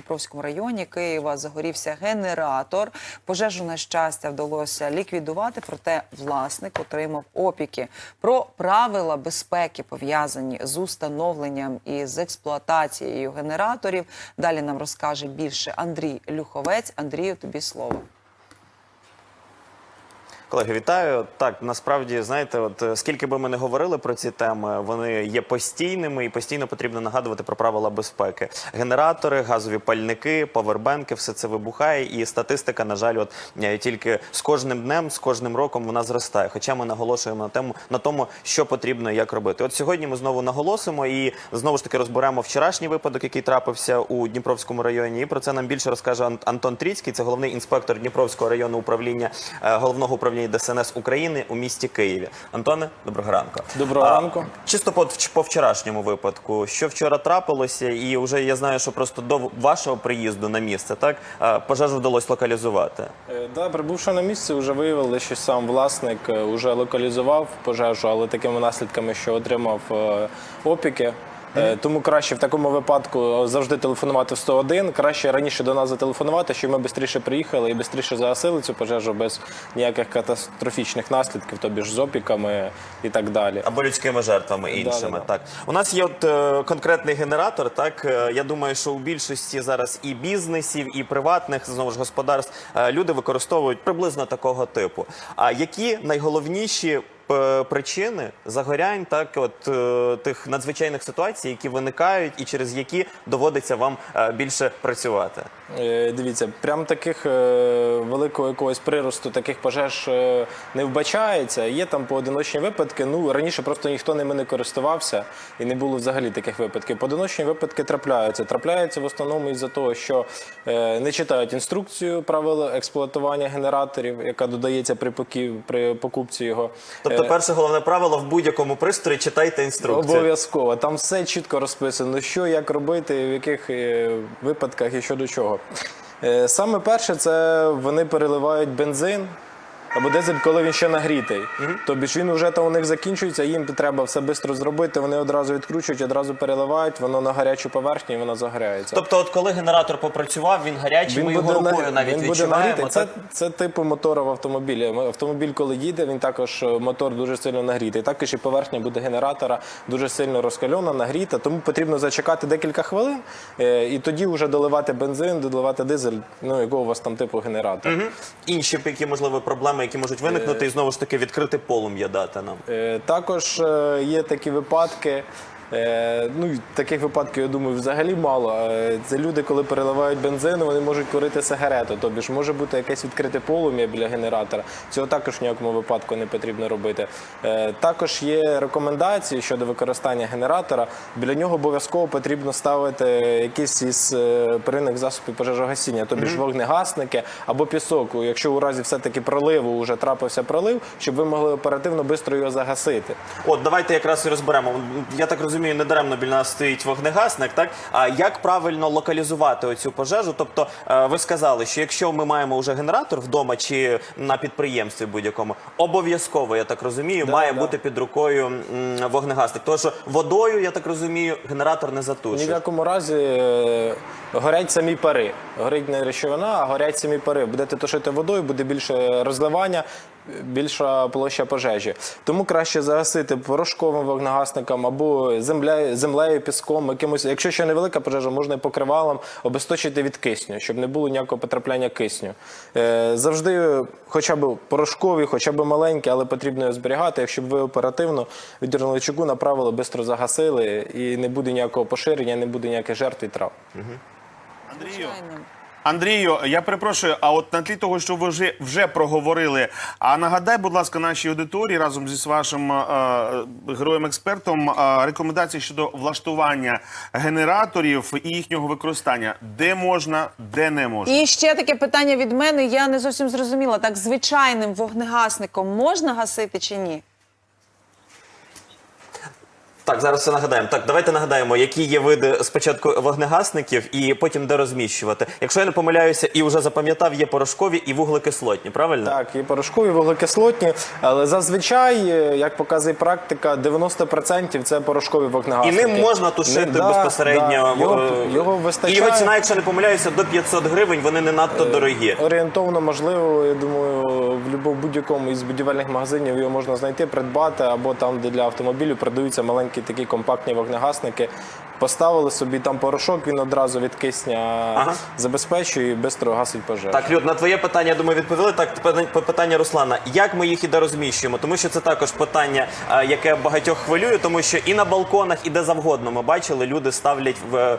Дніпровському районі Києва загорівся генератор. Пожежу на щастя вдалося ліквідувати, проте власник отримав опіки. Про правила безпеки пов'язані з установленням і з експлуатацією генераторів. Далі нам розкаже більше Андрій Люховець. Андрію, тобі слово. Колеги, вітаю. Так, насправді, знаєте, от е, скільки би ми не говорили про ці теми, вони є постійними і постійно потрібно нагадувати про правила безпеки. Генератори, газові пальники, павербенки, все це вибухає, і статистика, на жаль, от е, тільки з кожним днем, з кожним роком вона зростає. Хоча ми наголошуємо на тему на тому, що потрібно і як робити. От сьогодні ми знову наголосимо і знову ж таки розберемо вчорашній випадок, який трапився у Дніпровському районі. І про це нам більше розкаже Ан- Антон Тріцький, це головний інспектор Дніпровського районного управління е, головного управління ДСНС України у місті Києві. Антоне, доброго ранку. Доброго А, ранку. Чисто по, по вчорашньому випадку, що вчора трапилося, і вже я знаю, що просто до вашого приїзду на місце так е, пожежу вдалося локалізувати. Е, Да, прибувши на місце, вже виявили, що сам власник е, вже локалізував пожежу, але такими наслідками, що отримав е, опіки. Е, Тому краще в такому випадку завжди телефонувати в 101. Краще раніше до нас зателефонувати, щоб ми швидше приїхали і швидше загасили цю пожежу без ніяких катастрофічних наслідків, тобі ж з опіками і так далі. Або людськими жертвами іншими. Да-да-да. Так у нас є от е, конкретний генератор. Так е, я думаю, що у більшості зараз і бізнесів, і приватних знову ж господарств е, люди використовують приблизно такого типу. А які найголовніші причини загорянь, так от е, тих надзвичайних ситуацій, які виникають, і через які доводиться вам е, більше працювати? Е, Дивіться, прям таких е, великого якогось приросту таких пожеж е, не вбачається. Є там поодиночні випадки. Ну раніше просто ніхто ними не користувався і не було взагалі таких випадків. Поодиночні випадки трапляються. Трапляються в основному із-за того, що е, не читають інструкцію правил експлуатування генераторів, яка додається при покупці його. Тобто, Е, перше головне правило в будь-якому пристрої читайте інструкцію. Обов'язково. Там все чітко розписано, що як робити, в яких е, випадках і що до чого. Е, Саме перше, це вони переливають бензин. Або дизель, коли він ще нагрітий. Тобі ж він вже там у них закінчується, їм треба все швидко зробити. Вони одразу відкручують, одразу переливають, воно на гарячу поверхню і воно загоряється. Тобто, от коли генератор попрацював, він гарячий, ми його рукою навіть він буде відчуваємо. нагрітий. Це, це типу мотора в автомобілі. Автомобіль, коли їде, він також е, мотор дуже сильно нагрітий. Також і поверхня буде генератора дуже сильно розкальона, нагріта. Тому потрібно зачекати декілька хвилин е, і тоді вже доливати бензин, доливати дизель, ну якого у вас там типу генератор. Інші які можливо проблеми, які можуть виникнути, і знову ж таки відкрити полум'я дати нам. Е, Також е, є такі випадки. Е, Ну, таких випадків, я думаю, взагалі мало. Е, Це люди, коли переливають бензин, вони можуть курити сигарету. Тобі ж може бути якесь відкрите полум'я біля генератора. Цього також в ніякому випадку не потрібно робити. Е, Також є рекомендації щодо використання генератора. Біля нього обов'язково потрібно ставити якісь із первинних засобів пожежогасіння, тобі ж вогнегасники або пісок. Якщо у разі все-таки проливу вже трапився пролив, щоб ви могли оперативно швидко його загасити. От давайте якраз і розберемо. Я так розумію, недаремно біля нас стоїть вогнегасник. Так а як правильно локалізувати оцю пожежу? Тобто, е, ви сказали, що якщо ми маємо вже генератор вдома чи на підприємстві будь-якому, обов'язково я так розумію, Да, має да. бути під рукою вогнегасник. Тому що водою, я так розумію, генератор не Ні в якому разі е, горять самі пари. Горить не речовина, а горять самі пари. Будете тушити водою, буде більше розливання, більша площа пожежі. Тому краще загасити порошковим вогнегасником або землею, землею, піском, якимось. Якщо ще невелика пожежа, можна і покривалом обесточити від кисню, щоб не було ніякого потрапляння кисню. Е, Завжди, хоча б порошкові, хоча б маленькі, але потрібно його зберігати. Якщо б ви оперативно віддернули чеку, направили, швидко загасили, і не буде ніякого поширення, не буде ніяких жертв і трав. Андрію, Звичайно. Андрію, я перепрошую, а от на тлі того, що ви вже, вже проговорили, а нагадай, будь ласка, нашій аудиторії разом зі вашим е, героєм-експертом е, рекомендації щодо влаштування генераторів і їхнього використання. Де можна, де не можна. І ще таке питання від мене. Я не зовсім зрозуміла. Так звичайним вогнегасником можна гасити чи ні? Так, зараз все нагадаємо. Так, давайте нагадаємо, які є види спочатку вогнегасників і потім де розміщувати. Якщо я не помиляюся і вже запам'ятав, є порошкові і вуглекислотні, правильно? Так, і порошкові, вуглекислотні, але зазвичай, е, як показує практика, 90% це порошкові І ним можна тушити Не- да, безпосередньо. да, Його, е, його І вистачає. його ціна, якщо не помиляюся, до 500 гривень, вони не надто дорогі. Орієнтовно, можливо, я думаю, в будь-якому із будівельних магазинів його можна знайти, придбати, або там, де для автомобілів продаються маленькі такі компактні вогнегасники. Поставили собі там порошок, він одразу від кисня Ага. забезпечує і швидко гасить пожежу. Так, Люд, на твоє питання, я думаю, відповіли. Так, питання Руслана. Як ми їх і де розміщуємо? Тому що це також питання, яке багатьох хвилює, тому що і на балконах, і де завгодно ми бачили, люди ставлять в е,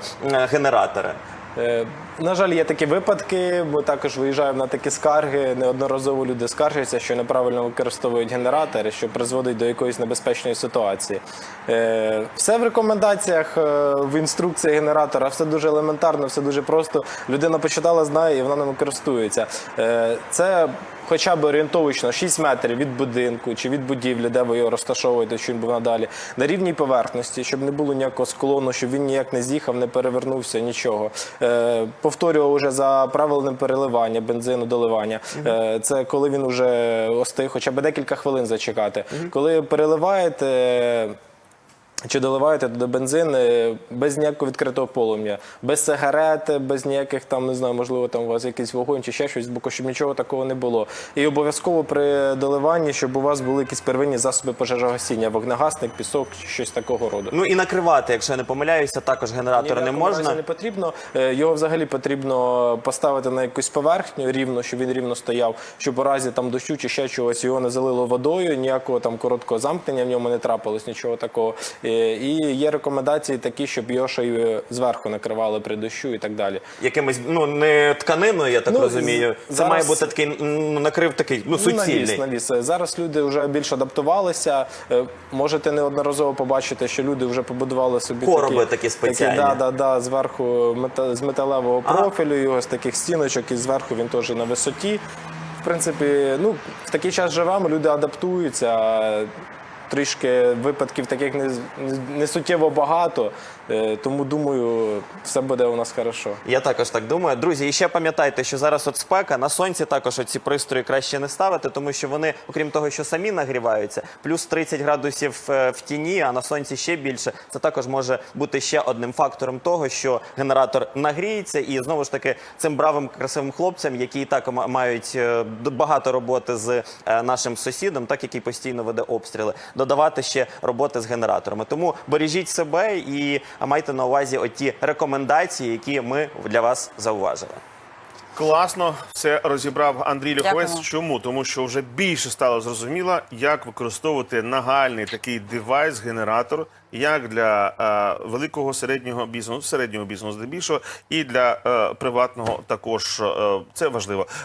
генератори. Е, На жаль, є такі випадки. бо також виїжджаємо на такі скарги. Неодноразово люди скаржаться, що неправильно використовують генератори, що призводить до якоїсь небезпечної ситуації. Е, Все в рекомендаціях, е, в інструкції генератора, все дуже елементарно, все дуже просто. Людина почитала, знає і вона ними користується. Е, Це хоча б орієнтовично 6 метрів від будинку чи від будівлі, де ви його розташовуєте, щоб він був надалі, на рівній поверхності, щоб не було ніякого склону, щоб він ніяк не з'їхав, не перевернувся, нічого. Е, повторював уже за правилами переливання, бензину, доливання. Е, це коли він вже остиг, хоча б декілька хвилин зачекати. Коли переливаєте. Чи доливаєте туди бензин е, без ніякого відкритого полум'я, без сигарет, без ніяких там, не знаю, можливо, там у вас якийсь вогонь чи ще щось, бо щоб нічого такого не було. І обов'язково при доливанні, щоб у вас були якісь первинні засоби пожежогасіння, вогнегасник, пісок, щось такого роду. Ну і накривати, якщо я не помиляюся, також генератор Ні не можна. не потрібно. Е, Його взагалі потрібно поставити на якусь поверхню рівно, щоб він рівно стояв, щоб у разі там дощу чи ще чогось його не залило водою, ніякого там короткого замкнення в ньому не трапилось, нічого такого. Е, І є рекомендації такі, щоб його ще й е, зверху накривали при дощу і так далі. Якимось, ну не тканиною, я так Ну, розумію. Це має бути такий ну, накрив такий, ну Ну, суцільний. навіс, навіс. Зараз люди вже більш адаптувалися. Е, Можете неодноразово побачити, що люди вже побудували собі Короби такі спеціальні. да, да, да, зверху мета- з металевого Ага. профілю, його з таких стіночок, і зверху він теж на висоті. В принципі, ну, в такий час живемо, люди адаптуються. Трішки випадків таких не, не, суттєво багато, тому думаю, все буде у нас хорошо. Я також так думаю. Друзі, і ще пам'ятайте, що зараз от спека на сонці також ці пристрої краще не ставити, тому що вони, окрім того, що самі нагріваються, плюс 30 градусів е, в тіні, а на сонці ще більше. Це також може бути ще одним фактором того, що генератор нагріється, і знову ж таки цим бравим красивим хлопцям, які і так ма- мають е, багато роботи з е, нашим сусідом, так який постійно веде обстріли, додавати ще роботи з генераторами. Тому бережіть себе і майте на увазі оті рекомендації, які ми для вас зауважили. Класно все розібрав Андрій. Дякуємо. Чому? Тому що вже більше стало зрозуміло, як використовувати нагальний такий девайс, генератор, як для е, великого середнього бізнесу, середнього бізнесу здебільшого, і для е, приватного також е, це важливо.